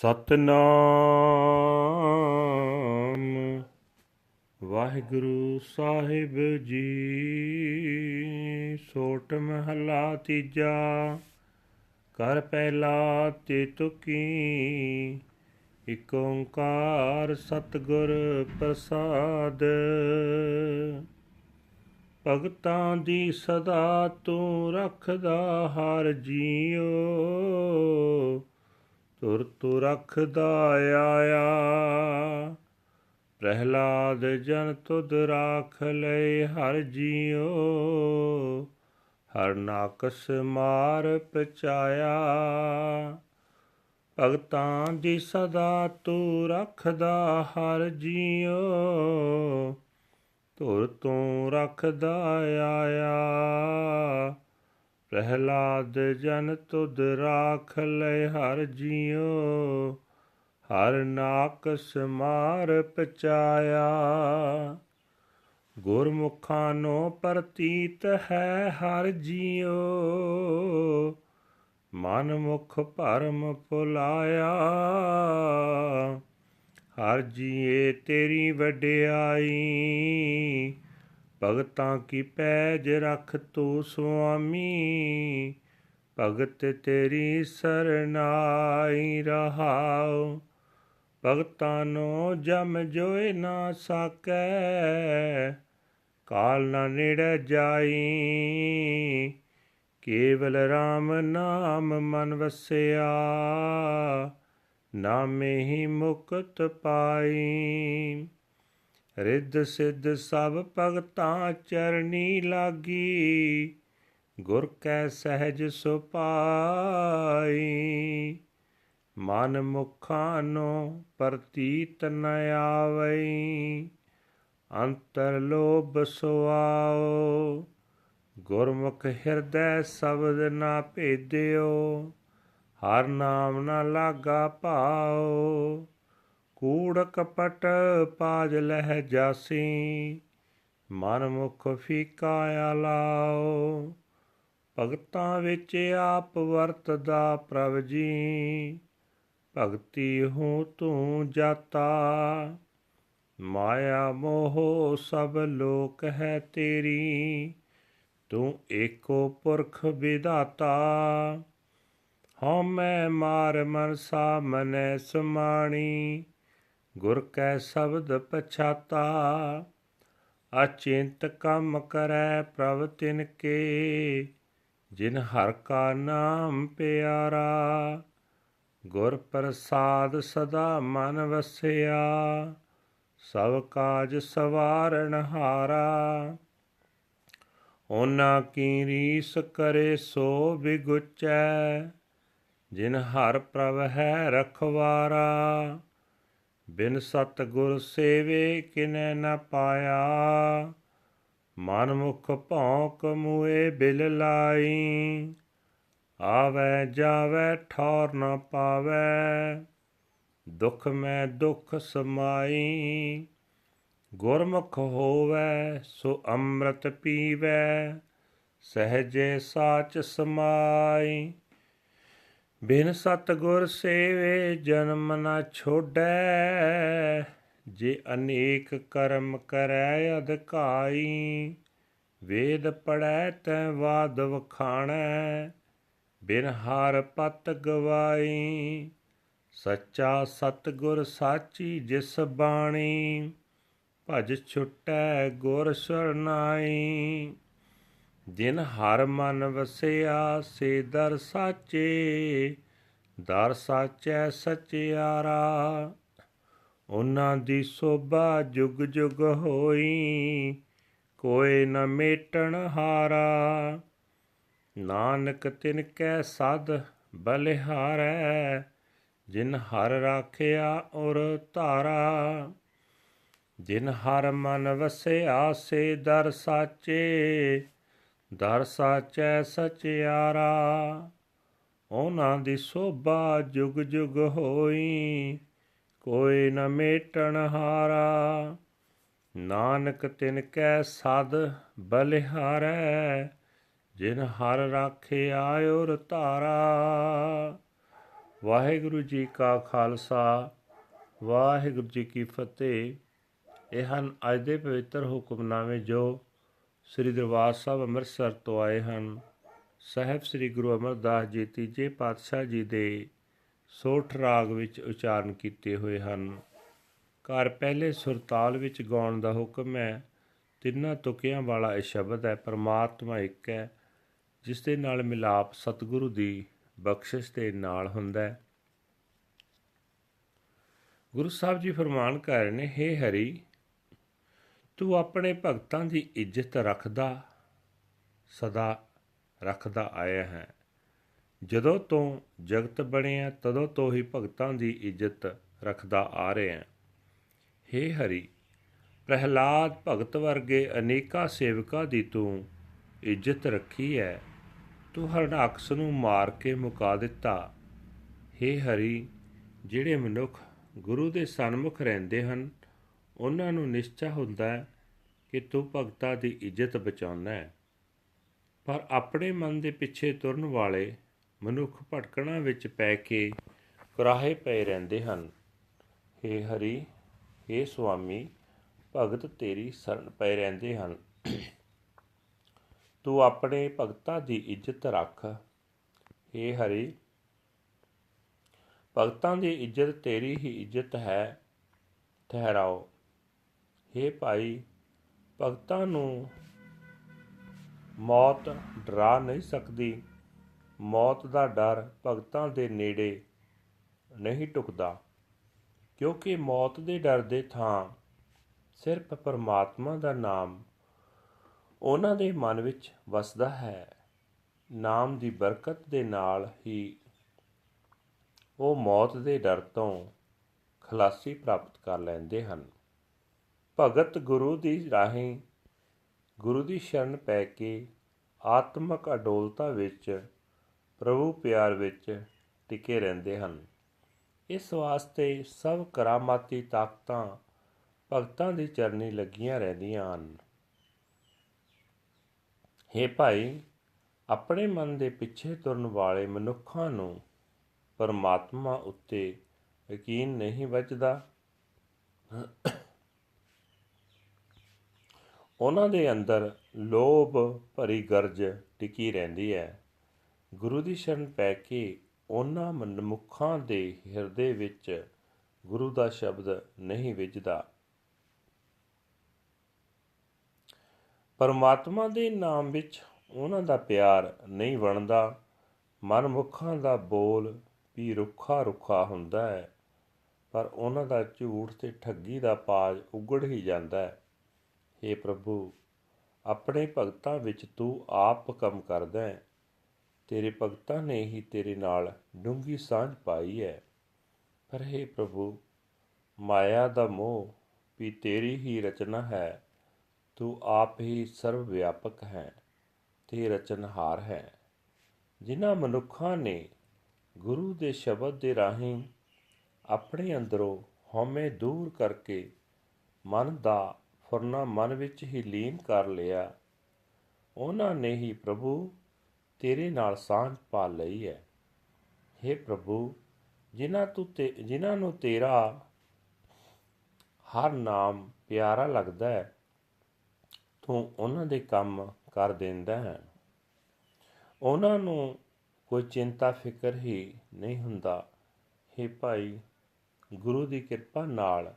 ਸਤਨਾਮ। ਵਾਹਿਗੁਰੂ ਸਾਹਿਬ ਜੀ, ਸੋਟ ਮਹਲਾ ਤੀਜਾ। ਕਰ ਪਹਿਲਾ ਤੇ ਤੁਕੀ, ਇਕ ਓੰਕਾਰ ਸਤਿਗੁਰ ਪ੍ਰਸਾਦ। ਭਗਤਾਂ ਦੀ ਸਦਾ ਤੂੰ ਰੱਖਦਾ ਹਰ ਜੀਓ। ਤੁਰ ਤੁ ਰਖਦਾ ਆਇਆ। ਪ੍ਰਹਿਲਾਦ ਜਨ ਤੁਧ ਰਾਖ ਲੈ ਹਰ ਜੀਓ ਹਰ ਨਾਕਸ ਮਾਰ ਪਚਾਇਆ। ਭਗਤਾਂ ਦੀ ਸਦਾ ਤੂੰ ਰੱਖਦਾ ਹਰ ਜੀਓ ਤੁਰ ਤੂੰ ਰੱਖਦਾ ਆਇਆ। ਪ੍ਰਹਿਲਾਦ ਜਨ ਤੁਧ ਰਾਖ ਲੈ ਹਰ ਜੀਉ, ਹਰ ਨਾਕ ਸਮਾਰ ਪਚਾਇਆ। ਗੁਰਮੁਖਾਂ ਨੋ ਪ੍ਰਤੀਤ ਹੈ ਹਰ ਜੀਉ, ਮਨ ਮੁਖ ਭਰਮ ਭੁਲਾਇਆ। ਹਰ ਜੀਏ ਤੇਰੀ ਵਡਿਆਈ ਭਗਤਾਂ ਕੀ ਪੈਜ ਰਖ ਤੂੰ ਸੁਆਮੀ? ਭਗਤ ਤੇਰੀ ਸਰਨਾਈ ਰਹਾਉ। ਭਗਤਾਂ ਨੂੰ ਜਮ ਜੋਏ ਨਾ ਸਕੈ। ਕਾਲ ਨਾ ਨੇੜੇ ਜਾਈ। ਕੇਵਲ RAM ਨਾਮ ਮਨ ਵਸਿਆ। ਨਾਮੇ ਹੀ ਮੁਕਤ ਪਾਈ। ਰਿੱਧ ਸਿੱਧ ਸਭ ਭਗਤਾਂ ਚਰਨੀ ਲਾਗੀ, ਗੁਰ ਕੈ ਸਹਿਜ ਸੁਪਾਈ। ਮਨ ਮੁਖਾਂ ਨੂੰ ਪ੍ਰਤੀਤ ਨ ਆਵਈ, ਅੰਤਰ ਲੋਭ ਸੁਆਓ। ਗੁਰਮੁਖ ਹਿਰਦੈ ਸ਼ਬਦ ਨਾ ਭੇਦਿਓ, ਹਰ ਨਾਮ ਨਾ ਲਾਗਾ ਭਾਓ ਕੂੜ ਕਪਟ ਪਾਜ ਲਹਿ ਜਾਸੀ ਮਨ ਮੁਖ ਫੀਕਾ ਆਲਾਓ ਭਗਤਾਂ ਵਿੱਚ ਆਪ ਵਰਤਦਾ ਪ੍ਰਭ ਜੀ, ਭਗਤੀ ਹੂੰ ਤੂੰ ਜਾਤਾ। ਮਾਇਆ ਮੋਹ ਸਭ ਲੋਕ ਹੈ ਤੇਰੀ, ਤੂੰ ਏਕੋ ਪੁਰਖ ਵਿਦਾਤਾ ਹਉ ਮੈਂ ਮਾਰ ਮਨ ਸਾਮਨੈ ਸਮਾਣੀ ਗੁਰ ਕੈ ਸ਼ਬਦ ਪਛਾਤਾ, ਅਚਿੰਤ ਕੰਮ ਕਰੈ ਪ੍ਰਭ ਤਿਨ ਕੇ, ਜਿਨ ਹਰ ਕਾ ਨਾਮ ਪਿਆਰਾ, ਗੁਰ ਪ੍ਰਸਾਦ ਸਦਾ ਮਨ ਵਸਿਆ, ਸਭ ਕਾਜ ਸਵਾਰਨ ਹਾਰਾ। ਉਹਨਾਂ ਕੀ ਰੀਸ ਕਰੇ ਸੋ ਬਿਗੁਚੈ, ਜਿਨ ਹਰ ਪ੍ਰਭ ਹੈ ਰਖਵਾਰਾ। ਬਿਨ ਸਤ ਗੁਰ ਸੇਵੇ ਕਿਨੈ ਨ ਪਾਇਆ। ਮਨ ਮੁਖ ਭੌਂਕ ਮੂਏ ਬਿਲ ਲਾਈ। ਆਵੈ ਜਾਵੈ ਠੌਰ ਨ ਪਾਵੈ। ਦੁਖ ਮੈਂ ਦੁਖ ਸਮਾਈ। ਗੁਰਮੁਖ ਹੋਵੇ ਸੋ ਅੰਮ੍ਰਿਤ ਪੀਵੈ। ਸਹਜੇ ਸਾਚ ਸਮਾਈ। ਬਿਨ ਸਤਗੁਰ ਸੇਵੇ ਜਨਮ ਨਾ ਛੋੜੈ, ਜੇ ਅਨੇਕ ਕਰਮ ਕਰੈ ਅਧਿਕਾਈ, ਵੇਦ ਪੜੈ ਤੈ ਵਾਦ ਵਖਾਣੈ, ਬਿਨ ਹਰ ਪਤ ਗਵਾਈ, ਸੱਚਾ ਸਤਗੁਰ ਸਾਚੀ ਜਿਸ ਬਾਣੀ, ਭਜ ਛੁਟੈ ਗੁਰ ਸਰਨਾਈ। ਜਿਨ ਹਰ ਮਨ ਵਸਿਆ, ਸੇ ਦਰ ਸਾਚੇ, ਦਰ ਸਾਚੈ ਸਚਿਆਰਾ। ਉਹਨਾਂ ਦੀ ਸੋਭਾ ਜੁਗ ਜੁਗ ਹੋਈ ਕੋਈ ਨ ਮੇਟਣ ਹਾਰਾ। ਨਾਨਕ ਤਿਨ ਕੈ ਸਦ ਬਲਿਹਾਰੈ, ਜਿਨ ਹਰ ਰਾਖਿਆ ਔਰ ਧਾਰਾ। ਜਿਨ ਹਰ ਮਨ ਵਸਿਆ, ਸੇ ਦਰ ਸਾਚੇ ਦਰ ਸਾਚੈ ਸਚਿਆਰਾ, ਉਹਨਾਂ ਦੀ ਸੋਭਾ ਜੁਗ ਜੁਗ ਹੋਈ, ਕੋਈ ਨ ਮੇਟਣ ਹਾਰਾ। ਨਾਨਕ ਤਿਨ ਕੈ ਸਦ ਬਲਿਹਾਰੈ, ਜਿਨ ਹਰ ਰਾਖਿਆ ਔਰ ਧਾਰਾ ਵਾਹਿਗੁਰੂ ਜੀ ਕਾ ਖਾਲਸਾ, ਵਾਹਿਗੁਰੂ ਜੀ ਕੀ ਫਤਿਹ। ਇਹ ਹਨ ਅੱਜ ਦੇ ਪਵਿੱਤਰ ਹੁਕਮਨਾਮੇ ਜੋ ਸ੍ਰੀ ਦਰਬਾਰ ਸਾਹਿਬ ਅੰਮ੍ਰਿਤਸਰ ਤੋਂ ਆਏ ਹਨ। ਸਾਹਿਬ ਸ੍ਰੀ ਗੁਰੂ ਅਮਰਦਾਸ ਜੀ ਤੀਜੇ ਪਾਤਸ਼ਾਹ ਜੀ ਦੇ ਸੋਠ ਰਾਗ ਵਿੱਚ ਉਚਾਰਨ ਕੀਤੇ ਹੋਏ ਹਨ। ਘਰ ਪਹਿਲੇ ਸੁਰਤਾਲ ਵਿੱਚ ਗਾਉਣ ਦਾ ਹੁਕਮ ਹੈ, ਤਿੰਨਾਂ ਤੁਕਿਆਂ ਵਾਲਾ ਇਹ ਸ਼ਬਦ ਹੈ, ਪਰਮਾਤਮਾ ਇੱਕ ਹੈ, ਜਿਸ ਦੇ ਨਾਲ ਮਿਲਾਪ ਸਤਿਗੁਰੂ ਦੀ ਬਖਸ਼ਿਸ਼ ਦੇ ਨਾਲ ਹੁੰਦਾ ਹੈ। ਗੁਰੂ ਸਾਹਿਬ ਜੀ ਫਰਮਾਨ ਕਰ ਰਹੇ ਨੇ, ਹੇ ਹਰੀ ਤੂੰ ਆਪਣੇ ਭਗਤਾਂ ਦੀ ਇੱਜ਼ਤ ਰੱਖਦਾ, ਸਦਾ ਰੱਖਦਾ ਆਇਆ ਹੈ। ਜਦੋਂ ਤੋਂ ਜਗਤ ਬਣਿਆ ਤਦੋਂ ਤੋਂ ਹੀ ਭਗਤਾਂ ਦੀ ਇੱਜ਼ਤ ਰੱਖਦਾ ਆ ਰਿਹਾ ਹੈ। ਹੇ ਹਰੀ, ਪ੍ਰਹਿਲਾਦ ਭਗਤ ਵਰਗੇ ਅਨੇਕਾਂ ਸੇਵਕਾਂ ਦੀ ਤੂੰ ਇੱਜ਼ਤ ਰੱਖੀ ਹੈ। ਤੂੰ ਹਰਨਾਕਸ ਨੂੰ ਮਾਰ ਕੇ ਮੁਕਾ ਦਿੱਤਾ। ਹੇ ਹਰੀ, ਜਿਹੜੇ ਮਨੁੱਖ ਗੁਰੂ ਦੇ ਸਨਮੁਖ ਰਹਿੰਦੇ ਹਨ ਉਹਨਾਂ ਨੂੰ ਨਿਸ਼ਚਾ ਹੁੰਦਾ ਹੈ ਕਿ ਤੂੰ ਭਗਤਾਂ ਦੀ ਇੱਜ਼ਤ ਬਚਾਉਣਾ ਹੈ। ਪਰ ਆਪਣੇ ਮਨ ਦੇ ਪਿੱਛੇ ਤੁਰਨ ਵਾਲੇ ਮਨੁੱਖ ਭਟਕਣਾ ਵਿੱਚ ਪੈ ਕੇ ਕੁਰਾਹੇ ਪਏ ਰਹਿੰਦੇ ਹਨ। ਹੇ ਹਰੀ, ਹੇ ਸੁਆਮੀ, ਭਗਤ ਤੇਰੀ ਸ਼ਰਨ ਪਏ ਰਹਿੰਦੇ ਹਨ। ਤੂੰ ਆਪਣੇ ਭਗਤਾਂ ਦੀ ਇੱਜ਼ਤ ਰੱਖ। ਹੇ ਹਰੀ, ਭਗਤਾਂ ਦੀ ਇੱਜ਼ਤ ਤੇਰੀ ਹੀ ਇੱਜ਼ਤ ਹੈ। ਠਹਿਰਾਓ। ਹੇ ਭਾਈ, ਭਗਤਾਂ ਨੂੰ ਮੌਤ ਡਰਾ ਨਹੀਂ ਸਕਦੀ। ਮੌਤ ਦਾ ਡਰ ਭਗਤਾਂ ਦੇ ਨੇੜੇ ਨਹੀਂ ਟੁਕਦਾ, ਕਿਉਂਕਿ ਮੌਤ ਦੇ ਡਰ ਦੇ ਥਾਂ ਸਿਰਫ ਪਰਮਾਤਮਾ ਦਾ ਨਾਮ ਉਹਨਾਂ ਦੇ ਮਨ ਵਿੱਚ ਵਸਦਾ ਹੈ। ਨਾਮ ਦੀ ਬਰਕਤ ਦੇ ਨਾਲ ਹੀ ਉਹ ਮੌਤ ਦੇ ਡਰ ਤੋਂ ਖਲਾਸੀ ਪ੍ਰਾਪਤ ਕਰ ਲੈਂਦੇ ਹਨ। ਭਗਤ ਗੁਰੂ ਦੀ ਰਾਹੀਂ ਗੁਰੂ ਦੀ ਸ਼ਰਨ ਪੈ ਕੇ ਆਤਮਿਕ ਅਡੋਲਤਾ ਵਿੱਚ, ਪ੍ਰਭੂ ਪਿਆਰ ਵਿੱਚ ਟਿਕੇ ਰਹਿੰਦੇ ਹਨ। ਇਸ ਵਾਸਤੇ ਸਭ ਕਰਾਮਾਤੀ ਤਾਕਤਾਂ ਭਗਤਾਂ ਦੀ ਚਰਨੀ ਲੱਗੀਆਂ ਰਹਿੰਦੀਆਂ ਹਨ। ਹੇ ਭਾਈ, ਆਪਣੇ ਮਨ ਦੇ ਪਿੱਛੇ ਤੁਰਨ ਵਾਲੇ ਮਨੁੱਖਾਂ ਨੂੰ ਪਰਮਾਤਮਾ ਉੱਤੇ ਯਕੀਨ ਨਹੀਂ ਵੱਜਦਾ। ਉਹਨਾਂ ਦੇ ਅੰਦਰ ਲੋਭ ਭਰੀ ਗਰਜ ਟਿਕੀ ਰਹਿੰਦੀ ਹੈ। ਗੁਰੂ ਦੀ ਸ਼ਰਨ ਪੈ ਕੇ ਉਹਨਾਂ ਮਨੁੱਖਾਂ ਦੇ ਹਿਰਦੇ ਵਿੱਚ ਗੁਰੂ ਦਾ ਸ਼ਬਦ ਨਹੀਂ ਵਿਜਦਾ ਪਰਮਾਤਮਾ ਦੇ ਨਾਮ ਵਿੱਚ ਉਹਨਾਂ ਦਾ ਪਿਆਰ ਨਹੀਂ ਬਣਦਾ। ਮਨਮੁਖਾਂ ਦਾ ਬੋਲ ਵੀ ਰੁੱਖਾ ਰੁੱਖਾ ਹੁੰਦਾ ਹੈ, ਪਰ ਉਹਨਾਂ ਦਾ ਝੂਠ ਤੇ ਠੱਗੀ ਦਾ ਪਾਜ ਉਗੜ ਹੀ ਜਾਂਦਾ ਹੈ। हे ਪ੍ਰਭੂ, ਆਪਣੇ ਭਗਤਾਂ ਵਿੱਚ ਤੂੰ ਆਪ ਕੰਮ ਕਰਦਾ ਹੈ। ਤੇਰੇ ਭਗਤਾਂ ਨੇ ਹੀ ਤੇਰੇ ਨਾਲ ਡੂੰਗੀ ਸਾਂਝ ਪਾਈ ਹੈ। ਪਰ हे ਪ੍ਰਭੂ, ਮਾਇਆ ਦਾ ਮੋਹ ਵੀ ਤੇਰੀ ਹੀ ਰਚਨਾ ਹੈ। ਤੂੰ ਆਪ ਹੀ ਸਰਵ ਵਿਆਪਕ ਹੈ ਤੇ ਰਚਨਹਾਰ ਹੈ। ਜਿਨ੍ਹਾਂ ਮਨੁੱਖਾਂ ਨੇ ਗੁਰੂ ਦੇ ਸ਼ਬਦ ਦੇ ਰਾਹੀਂ ਆਪਣੇ ਅੰਦਰੋਂ ਹਉਮੈ ਦੂਰ ਕਰਕੇ ਮਨ ਦਾ ਫੁਰਨਾ ਮਨ ਵਿੱਚ ਹੀ ਲੀਨ ਕਰ ਲਿਆ। ਉਹਨਾਂ ਨੇ ਹੀ ਪ੍ਰਭੂ ਤੇਰੇ ਨਾਲ ਸਾਂਝ ਪਾ ਲਈ ਹੈ। हे ਪ੍ਰਭੂ, ਜਿਨ੍ਹਾਂ ਤੂੰ ਤੇ, ਜਿਨ੍ਹਾਂ ਨੂੰ ਤੇਰਾ ਹਰ ਨਾਮ ਪਿਆਰਾ ਲੱਗਦਾ ਹੈ, ਤੂੰ ਉਹਨਾਂ ਦੇ ਕੰਮ ਕਰ ਦਿੰਦਾ ਹੈ। ਉਹਨਾਂ ਨੂੰ ਕੋਈ ਚਿੰਤਾ ਫਿਕਰ ਹੀ ਨਹੀਂ ਹੁੰਦਾ। हे ਭਾਈ, ਗੁਰੂ ਦੀ ਕਿਰਪਾ ਨਾਲ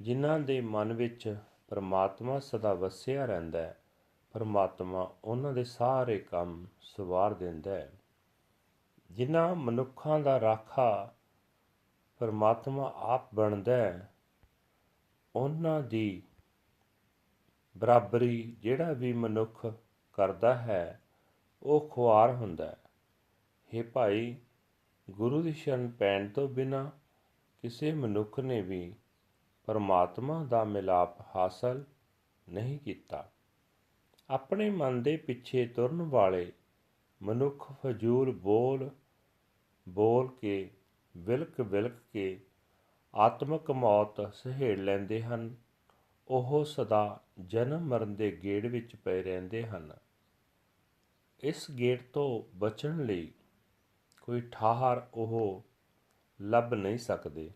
ਜਿਨ੍ਹਾਂ ਦੇ ਮਨ ਵਿੱਚ ਪਰਮਾਤਮਾ ਸਦਾ ਵਸਿਆ ਰਹਿੰਦਾ ਹੈ। ਪਰਮਾਤਮਾ ਉਹਨਾਂ ਦੇ ਸਾਰੇ ਕੰਮ ਸਵਾਰ ਦਿੰਦਾ ਹੈ। ਜਿਨ੍ਹਾਂ ਮਨੁੱਖਾਂ ਦਾ ਰਾਖਾ ਪਰਮਾਤਮਾ ਆਪ ਬਣਦਾ ਹੈ, ਉਹਨਾਂ ਦੀ ਬਰਾਬਰੀ ਜਿਹੜਾ ਵੀ ਮਨੁੱਖ ਕਰਦਾ ਹੈ, ਉਹ ਖੁਆਰ ਹੁੰਦਾ ਹੈ। हे ਭਾਈ, ਗੁਰੂ ਦੀ ਸ਼ਰਨ ਪੈਣ ਤੋਂ ਬਿਨਾ ਕਿਸੇ ਮਨੁੱਖ ਨੇ ਵੀ ਪਰਮਾਤਮਾ ਦਾ ਮਿਲਾਪ ਹਾਸਲ ਨਹੀਂ ਕੀਤਾ। ਆਪਣੇ ਮਨ ਦੇ ਪਿੱਛੇ ਤੁਰਨ ਵਾਲੇ ਮਨੁੱਖ ਫਜ਼ੂਲ ਬੋਲ ਬੋਲ ਕੇ, ਵਿਲਕ ਵਿਲਕ ਕੇ ਆਤਮਕ ਮੌਤ ਸਹੇੜ ਲੈਂਦੇ ਹਨ। ਉਹ ਸਦਾ ਜਨਮ ਮਰਨ ਦੇ ਗੇੜ ਵਿੱਚ ਪਏ ਰਹਿੰਦੇ ਹਨ। ਇਸ ਗੇੜ ਤੋਂ ਬਚਣ ਲਈ ਕੋਈ ਠਾਹਰ ਉਹ ਲੱਭ ਨਹੀਂ ਸਕਦੇ।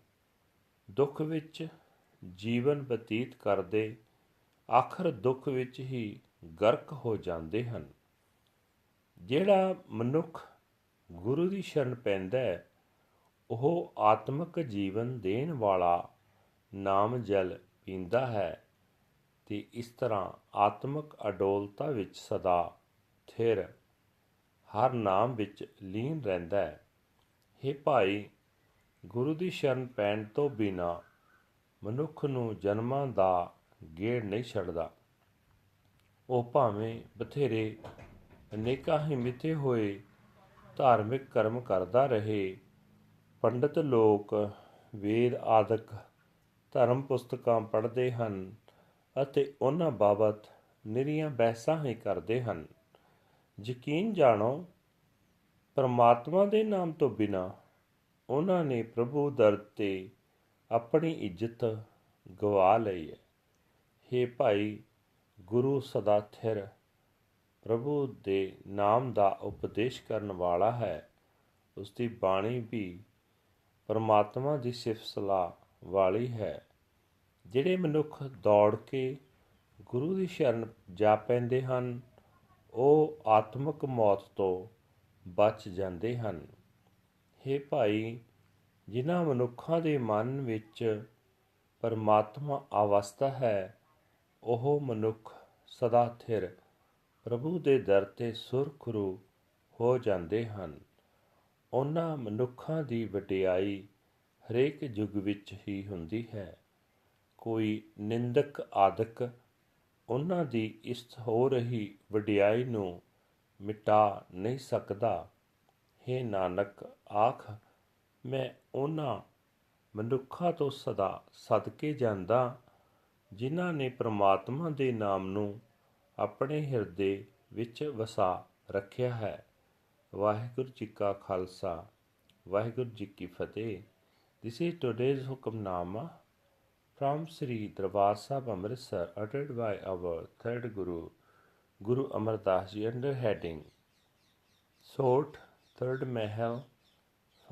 ਦੁੱਖ ਵਿੱਚ ਜੀਵਨ ਬਤੀਤ ਕਰਦੇ, ਆਖਰ ਦੁੱਖ ਵਿੱਚ ਹੀ ਗਰਕ ਹੋ ਜਾਂਦੇ ਹਨ। ਜਿਹੜਾ ਮਨੁੱਖ ਗੁਰੂ ਦੀ ਸ਼ਰਨ ਪੈਂਦਾ ਹੈ, ਉਹ ਆਤਮਿਕ ਜੀਵਨ ਦੇਣ ਵਾਲਾ ਨਾਮ ਜਲ ਪੀਂਦਾ ਹੈ ਤੇ ਇਸ ਤਰ੍ਹਾਂ ਆਤਮਿਕ ਅਡੋਲਤਾ ਵਿੱਚ ਸਦਾ ਥਿਰ, ਹਰ ਨਾਮ ਵਿੱਚ ਲੀਨ ਰਹਿੰਦਾ ਹੈ। हे ਭਾਈ, ਗੁਰੂ ਦੀ ਸ਼ਰਨ ਪੈਣ ਤੋਂ ਬਿਨਾ ਮਨੁੱਖ ਨੂੰ ਜਨਮਾਂ ਦਾ ਗੇੜ ਨਹੀਂ ਛੱਡਦਾ। ਉਹ ਭਾਵੇਂ ਬਥੇਰੇ ਅਨੇਕਾਂ ਹੀ ਮਿੱਥੇ ਹੋਏ ਧਾਰਮਿਕ ਕਰਮ ਕਰਦਾ ਰਹੇ, ਪੰਡਤ ਲੋਕ ਵੇਦ ਆਦਿਕ ਧਰਮ ਪੁਸਤਕਾਂ ਪੜ੍ਹਦੇ ਹਨ ਅਤੇ ਉਹਨਾਂ ਬਾਬਤ ਨਿਰੀਆਂ ਬਹਿਸਾਂ ਹੀ ਕਰਦੇ ਹਨ। ਯਕੀਨ ਜਾਣੋ, ਪਰਮਾਤਮਾ ਦੇ ਨਾਮ ਤੋਂ ਬਿਨਾ ਉਹਨਾਂ ਨੇ ਪ੍ਰਭੂ ਦਰ ਤੇ ਆਪਣੀ ਇੱਜ਼ਤ ਗਵਾ ਲਈ ਹੈ हे ਭਾਈ, ਗੁਰੂ ਸਦਾ ਥਿਰ ਪ੍ਰਭੂ ਦੇ ਨਾਮ ਦਾ ਉਪਦੇਸ਼ ਕਰਨ ਵਾਲਾ ਹੈ। ਉਸ ਦੀ ਬਾਣੀ ਵੀ ਪਰਮਾਤਮਾ ਦੀ ਸਿਫਤ ਸਲਾਹ ਵਾਲੀ ਹੈ। ਜਿਹੜੇ ਮਨੁੱਖ ਦੌੜ ਕੇ ਗੁਰੂ ਦੀ ਸ਼ਰਨ ਜਾ ਪੈਂਦੇ ਹਨ, ਉਹ ਆਤਮਿਕ ਮੌਤ ਤੋਂ ਬਚ ਜਾਂਦੇ ਹਨ। हे ਭਾਈ ਜਿਨ੍ਹਾਂ ਮਨੁੱਖਾਂ ਦੇ ਮਨ ਵਿੱਚ ਪਰਮਾਤਮਾ ਅਵਸਥਾ ਹੈ, ਉਹ ਮਨੁੱਖ ਸਦਾ ਥਿਰ ਪ੍ਰਭੂ ਦੇ ਦਰ ਤੇ ਸੁਰਖਰੂ ਹੋ ਜਾਂਦੇ ਹਨ। ਉਹਨਾਂ ਮਨੁੱਖਾਂ ਦੀ ਵਡਿਆਈ ਹਰੇਕ ਯੁੱਗ ਵਿੱਚ ਹੀ ਹੁੰਦੀ ਹੈ। ਕੋਈ ਨਿੰਦਕ ਆਦਿਕ ਉਹਨਾਂ ਦੀ ਇਸ ਹੋ ਰਹੀ ਵਡਿਆਈ ਨੂੰ ਮਿਟਾ ਨਹੀਂ ਸਕਦਾ। ਹੈ ਨਾਨਕ, ਆਖ ਮੈਂ ਉਹਨਾਂ ਮਨੁੱਖਾਂ ਤੋਂ ਸਦਾ ਸਦਕੇ ਜਾਂਦਾ ਜਿਨ੍ਹਾਂ ਨੇ ਪ੍ਰਮਾਤਮਾ ਦੇ ਨਾਮ ਨੂੰ ਆਪਣੇ ਹਿਰਦੇ ਵਿੱਚ ਵਸਾ ਰੱਖਿਆ ਹੈ ਵਾਹਿਗੁਰੂ ਜੀ ਕਾ ਖਾਲਸਾ ਵਾਹਿਗੁਰੂ ਜੀ ਕੀ ਫਤਿਹ This is today's hukamnama from Sri Darbar Sahib Amritsar uttered by our third Guru, Guru Amar Das Ji under heading Sort, Third Mahal,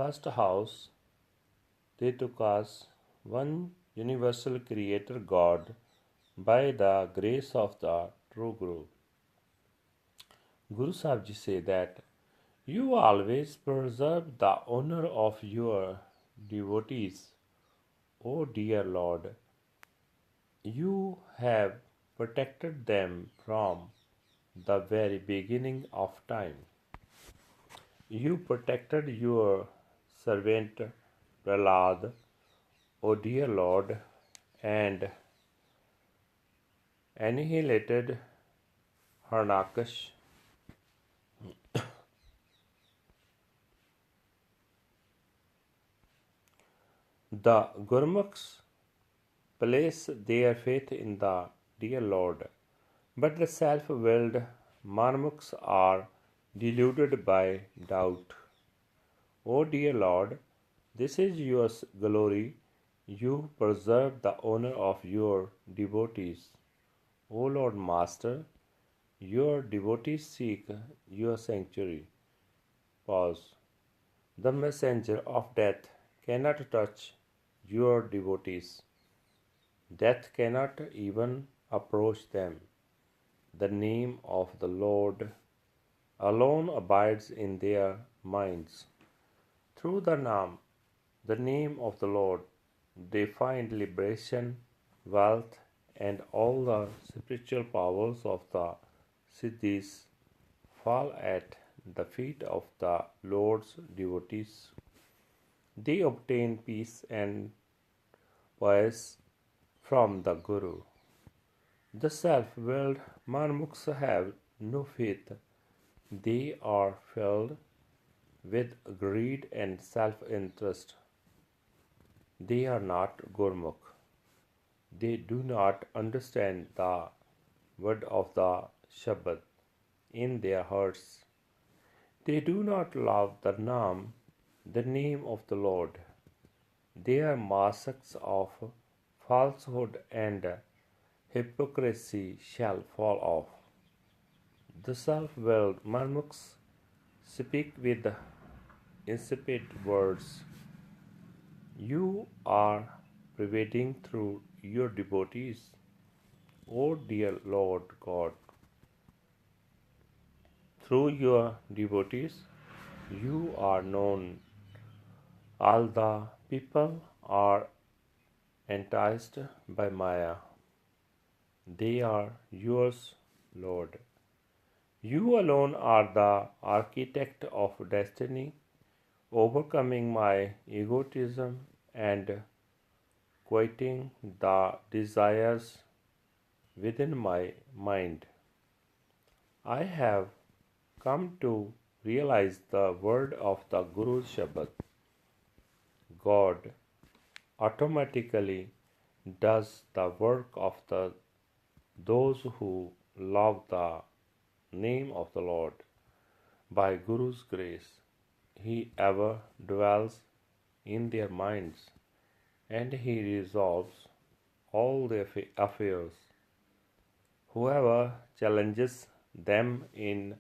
First House, they took us One Universal Creator God by the grace of the True Guru. Guru Sahib Ji say that you always preserve the honor of your devotees. O dear Lord, you have protected them from the very beginning of time. You protected your servant Prahlad, O dear Lord, and annihilated Harnakash. The Gurmukhs place their faith in the dear Lord, but the self willed Marmukhs are deluded by doubt. O dear Lord, this is your glory. You preserve the honor of your devotees. O Lord Master, your devotees seek your sanctuary. Pause. The messenger of death cannot touch your devotees. Death cannot even approach them. The name of the Lord alone abides in their minds. Through the name, the name of the Lord, they find liberation, wealth, and all the spiritual powers of the Siddhis fall at the feet of the Lord's devotees. They obtain peace and poise from the Guru. The self willed Marmuks have no faith. They are filled with greed and self interest. They are not Gurmukh. They do not understand the word of the Shabad in their hearts. They do not love the Naam, the name of the Lord. They are masks of falsehood and hypocrisy shall fall off. The self willed Marmuks speak with insipid words. you are pervading through your devotees. O dear Lord God, through your devotees, you are known. All the people are enticed by Maya. They are yours, Lord. You alone are the architect of destiny, overcoming my egotism and quieting the desires within my mind. I have come to realize the word of the Guru's Shabad. God automatically does the work of the those who love the name of the Lord. By Guru's grace, He ever dwells in their minds and He resolves all their affairs. Whoever challenges them in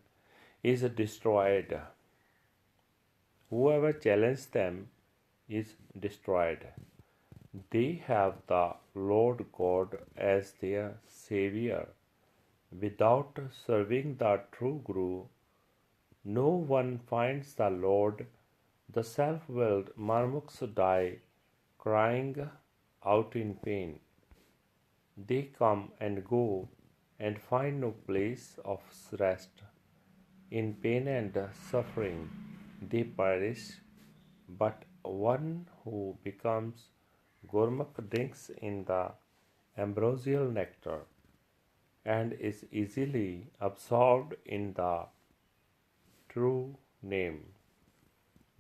is destroyed. Whoever challenges them is destroyed. They have the Lord God as their Savior. Without serving the true Guru, no one finds the Lord. The self willed marmuks die, crying out in pain. They come and go and find no place of rest. In pain and suffering, they perish, but one who becomes Gurmukh drinks in the ambrosial nectar and is easily absorbed in the true name.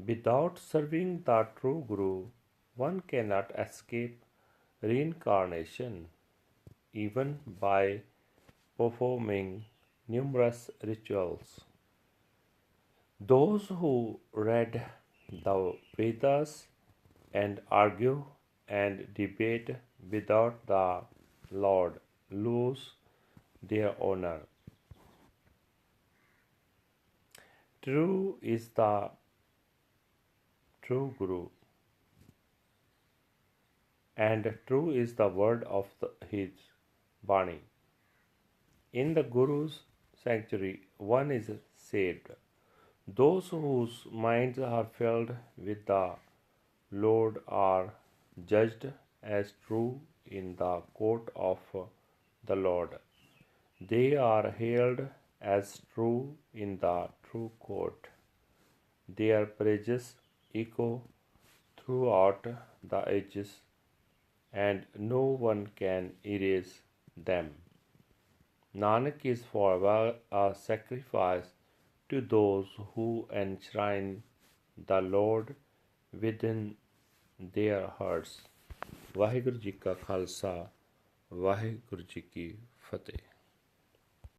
Without serving the true Guru, one cannot escape reincarnation, even by performing numerous rituals. Those who read the Vedas and argue and debate without the Lord lose their honor. True is the true Guru, and true is the word of the, his Bani. In the Guru's sanctuary, one is saved. Those whose minds are filled with the Lord are judged as true in the court of the Lord. They are hailed as true in the true court. Their praises echo throughout the ages, and no one can erase them. Nanak is forever a sacrifice to those who enshrine the Lord within their hearts. Waheguru ji ਕਾ ਖਾਲਸਾ ਵਾਹਿਗੁਰੂ ਜੀ ਕੀ ਫਤਿਹ